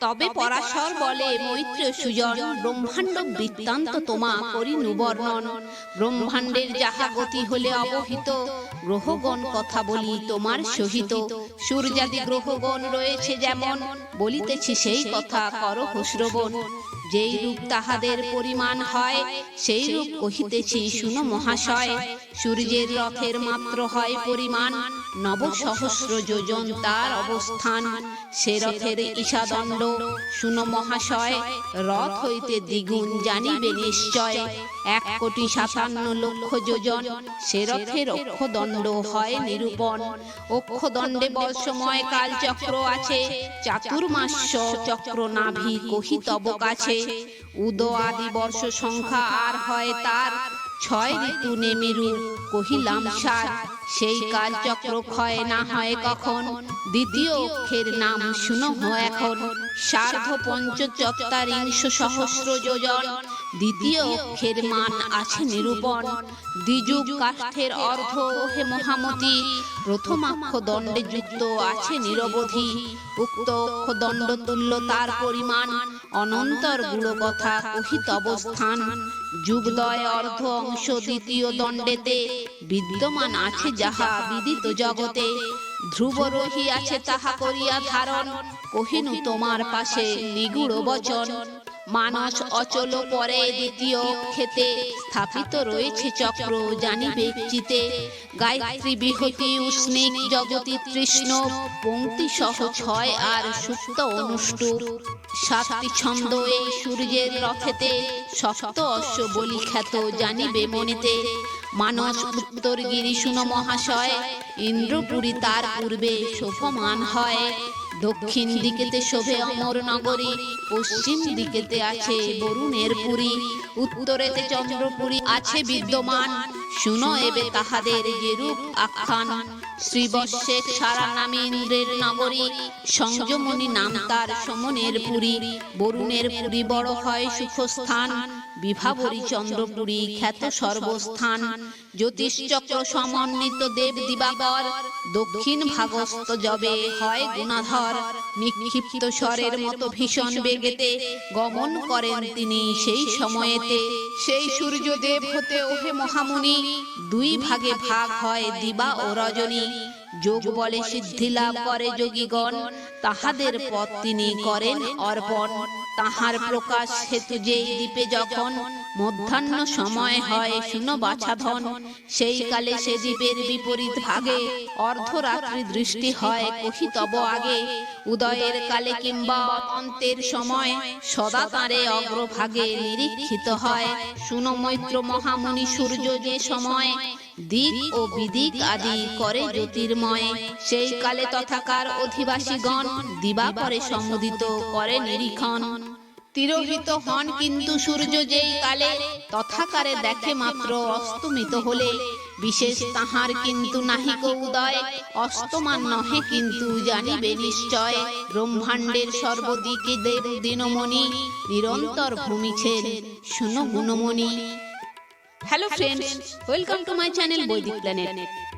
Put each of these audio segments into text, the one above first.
তবে পরাশর বলে মৈত্র সুজন ব্রহ্মাণ্ড বৃত্তান্ত তোমা করি নুবর্ণন ব্রহ্মাণ্ডের যাহা গতি হলে অবহিত গ্রহগণ কথা বলি তোমার সহিত। সূর্যাদি গ্রহগণ রয়েছে যেমন বলিতেছি সেই কথা করো শ্রবণ। যেই রূপ তাহাদের পরিমাণ হয়, সেই রূপ কহিতেছি, শুনো মহাশয়, সূর্যের রথের মাত্র হয় পরিমাণ নব সহস্র যোজন তার অবস্থান, সে রথের ঈশাদণ্ড শুনো মহাশয়, রথ হইতে দ্বিগুণ জানিবে নিশ্চয়, এক কোটি সাতান্ন লক্ষ যোজন, সে রথের অক্ষদণ্ড হয় নিরূপণ। অক্ষদণ্ডে বর্ষময় কাল চক্র আছে, চাতুর্মাস্য চক্র নাভি কহিতব কাছে উদ আদি বর্ষ সংখ্যা আর হয় তার। ছয় ঋতু নেমেরু, কহিলাম, সার, সেই কাল চক্র ক্ষয় না হয় কখন? দ্বিতীয় অক্ষের নাম শুনহ এখন। সার্ধ পঞ্চচত্বারিংশ সহস্র যোজন দ্বিতীয় অক্ষের মান আছে নিরূপণ। দ্বিযুগ কাষ্ঠের অর্ধ হে মহামতি। প্রথমাক্ষ দণ্ডে যুক্ত আছে নিরবধি। উক্ত দণ্ড তুল্য তার পরিমাণ। অনন্তর গুড় কথা কহিত অবস্থান। যুগদয় অর্ধ অংশ দ্বিতীয় দণ্ডেতে বিদ্যমান আছে যাহা বিদিত জগতে। ধ্রুব রহি আছে তাহা করিয়া ধারণ। কহিনু তোমার পাশে নিগুড় বচন। মানস অচল পরে দ্বিতীয় খেতে স্থাপিত রয়েছে চক্র জানিবে চিতে গায়ত্রী বিহতি উষ্ণিক জগতি তৃষ্ণ পঙ্ক্তি সহ ছয় আর সুপ্ত অনুষ্টুপ সাতটি ছন্দ এই সূর্যের রথেতে সপ্ত অশ্ব বলি খ্যাত, জানিবে মনেতে। মানস উত্তর গিরিশুন মহাশয়, ইন্দ্রপুরী তার পূর্বে শোভমান হয়। দক্ষিণ দিকেতে শোভে অমর নগরী, পশ্চিম দিকেতে আছে বরুণের পুরী, উত্তরেতে চন্দ্রপুরী আছে বিদ্যমান। শুনো এবে তাহাদের যে রূপ আখ্যান সারা নামে ইন্দ্রের নগরী নাম তার সমনের পুরী। বরুণের পুরী বড় হয় সুখস্থান, বিভাবরী চন্দ্রপুরী খ্যাত সর্বস্থান। জ্যোতিষচক্র সমন্বিত দেব দিবাকর, দক্ষিণ ভাগস্থ জবে হয় গুণাধর। নিক্ষিপ্ত স্বরের মতো ভীষণ বেগেতে গমন করেন তিনি সেই সময়েতে। সেই সূর্যদেব হতে ওহে মহামুনি, দুই ভাগে ভাগ হয় দিবা ও রজনী। যোগ বলে সিদ্ধি লাভ করে যোগীগণ, তাহাদের পথ তিনি করেন অর্পণ। তাহার প্রকাশ হেতু যেই দ্বীপে যখন মধ্যাহ্ন সময় হয় শুনো বাছাধন সেই কালে সে জীবের বিপরীত ভাগে অর্ধরাত্রি দৃষ্টি হয়, কহি আগে, উদয়ের কালে কিংবা অন্তের সময় সদা তারে অগ্রভাগে নিরীক্ষিত হয়। শুনো মৈত্র মহামুনি সূর্য যে সময় দিক ও বিদিক আদি করে জ্যোতির্ময়, সেই কালে তথাকার অধিবাসীগণ দিবাকরে সমুদিত করে নিরীক্ষণ। তিরোহিত হন কিন্তু সূর্য যেই কালে তথাকারে দেখে মাত্র অস্তমিত হলে বিশেষ তাহার কিন্তু নাহিক উদয় অস্তমান নহে কিন্তু জানিবে নিশ্চয় ব্রহ্মাণ্ডের সর্বদিকে দেব দিনমণি নিরন্তর ভূমিছেন শুনো গুণমণি। Hello friends welcome to my channel Vaidik planet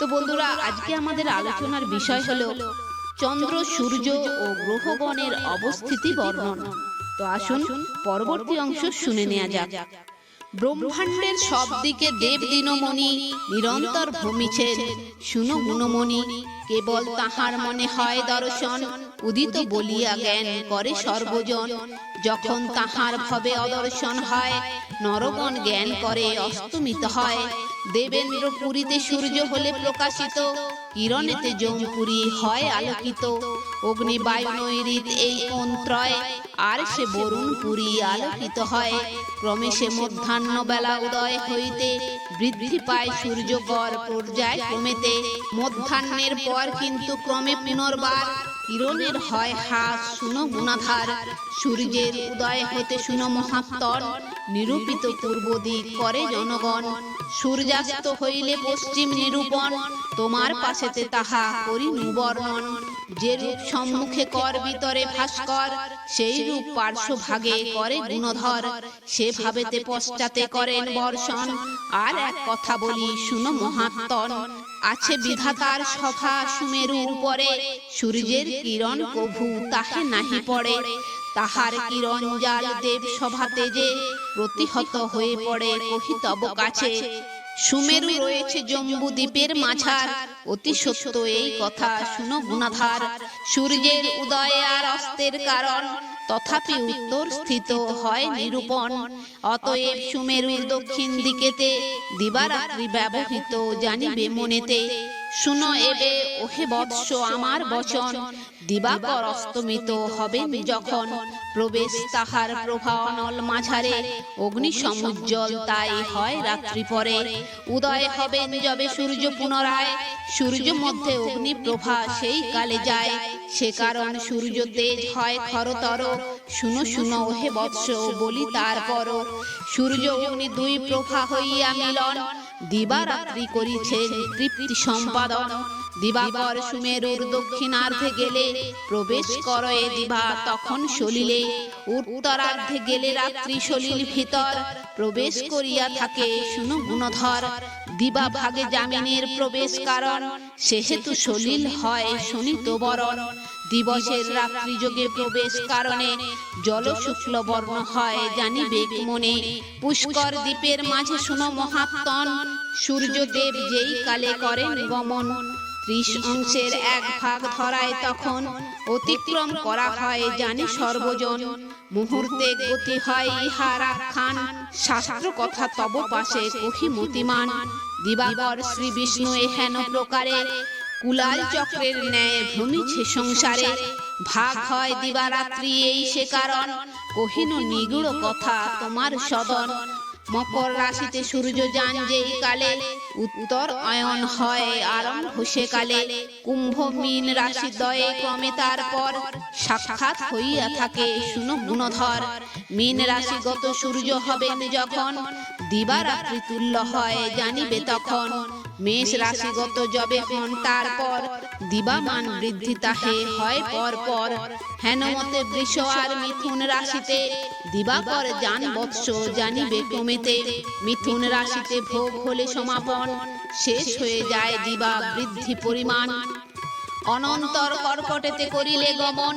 তো বন্ধুরা, আজকে আমাদের আলোচনার বিষয় হলো চন্দ্র, সূর্য ও গ্রহগণের অবস্থিতি বর্ণন। তো আসুন পরবর্তী অংশ শুনে নেওয়া যাক। ব্রহ্মাণ্ডের সব দিকে দেব দিনমণি, নিরন্তর ভূমিছেন শুনো গুণমণি, কেবল তাহার মনে হয় দর্শন, উদিত বলিয়া জ্ঞান করে সর্বজন। যখন তাহার ভবে অদর্শন হয়, নরগণ জ্ঞান করে অস্তমিত হয়। দেবেন্দ্র পুরীতে সূর্য হলে প্রকাশিত কিরণেতে জমপুরি হয় আলোকিত অগ্নি বায়ু নৈরিত এই মন্ত্রয়। আর সে বরুণ পুরী আলোকিত হয়। ক্রমে সে মধ্যাহ্ন বেলা উদয় হইতে বৃদ্ধি পায় সূর্যকর পর্যায় ক্রমেতে। মধ্যাহ্নের পর কিন্তু ক্রমে পুনর্বার কিরণের হয় হাস, শুনো গুণাধার। সূর্যের উদয় হতে শুনো মহাত্তর নিরূপিত পূর্ব দিক করে জনগণ। সূর্যাস্ত হইলে পশ্চিম নিরূপণ। তোমার পাশেতে তাহা করি বর্ণন যে রূপ সম্মুখে কর ভিতরে ভাস্কর সেই রূপ পার্শ্ব ভাগে করে গুণধর সে ভাবেতে পশ্চাতে করেন বর্ষণ। আর এক কথা বলি, শুনো মহাত্তন আছে বিধাতার সভা সুমেরু উপরে, সূর্যের কিরণ কভু তাহে নাহি পড়ে। তাহার কিরণ জাল দেব সভাতে যে প্রতিহত হয়ে পড়ে কহিতব কাছে। সুমেরু রয়েছে জম্বু দ্বীপের মাঝার। অতি সত্য এই কথা শুনো গুণাধার। সূর্যের উদয় আর অস্তের কারণ তথাপি উত্তর স্থিত হয় নিরূপণ। অতএব সুমেরুর দক্ষিণ দিকেতে দিবারাত্রি ব্যবহৃত জানিবে মনেতে শুনো এবে ওহে বৎস আমার বচন। দিবাকর অস্তমিত হবেন যখন প্রবেশ তাহার প্রভা অনল মাঝারে। অগ্নি সমুজ্জ্বল তাই হয় রাত্রি পরে। উদয় হবেন যবে সূর্য পুনরায়। সূর্য মধ্যে অগ্নি প্রভা সেই কালে যায়। সে কারণ সূর্য তেজ হয় খরতর। শুনো শুনো হে বৎস বলি তারপর সূর্য অগ্নি দুই প্রভা হইয়া মিলন দিবারাত্রি করিছেন তৃপ্তি সম্পাদন। দিবাকর সুমেরুর দক্ষিণার্ধে গেলে প্রবেশ করয়ে দিবা তখন সলিলে উত্তরার্ধে গেলে রাত্রি সলিল ভিতর। প্রবেশ করিয়া থাকে শুনো গুণধর। দিবা ভাগে জামিনের প্রবেশ কারণ। সেহেতু সলিল হয় শোনিত বরণ। দিবসের রাত্রি যোগে প্রবেশ কারণে জল শুক্ল বর্ণ হয় জানিবে মনে। পুষ্কর দ্বীপের মাঝে শুনো মহাত্তন সূর্যদেব যেই কালে করেন গমন ত্রিশ অংশের এক ভাগ ধরায় তখন অতিক্রম করা হয় জানি সর্বজন। মুহূর্তে গতি হয় ইহার আখ্যান শাস্ত্র কথা তব পাশে কহি মতিমান। দিবাকর শ্রী বিষ্ণু এহেন প্রকারে কুলাল চক্রের ন্যায় ভ্রমিছে সংসারে ভাগ হয় দিবারাত্রি এই সে কারণ। কহিন নিগুড় কথা তোমার সদন। মকর রাশিতে সূর্য যান যেই কালে উত্তর অয়ন হয় আরম্ভ সে কালে। কুম্ভ মীন রাশি দয়ে ক্রমে তারপর সাক্ষাৎ হইয়া থাকে শুনো গুণধর। মীন রাশিগত সূর্য হবেন যখন। দিবারাত্রি তুল্য হয় জানিবে তখন। মেষ রাশিগত যবে হন তারপর দিবামান বৃদ্ধি তাহে হয় পর পর। হেনমতে বৃষ আর মিথুন রাশিতে দিবাকর জান বৎস জানিবে কমেতে। মিথুন রাশিতে ভোগ হলে সমাপন। শেষ হয়ে যায় দিবা বৃদ্ধি পরিমাণ। অনন্তর কর্কটেতে করিলে গমন।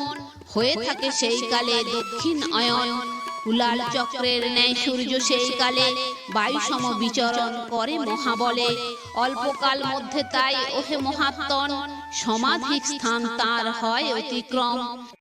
হয়ে থাকে সেই কালে দক্ষিণ অয়ন কুলাল চক্রের ন্যায় সূর্য সেই কালে বায়ু সম বিচরণ করে মহাবলে। অল্পকাল মধ্যে তাই ওহে মহাত্তন সমাধিক স্থান তার হয় অতিক্রম।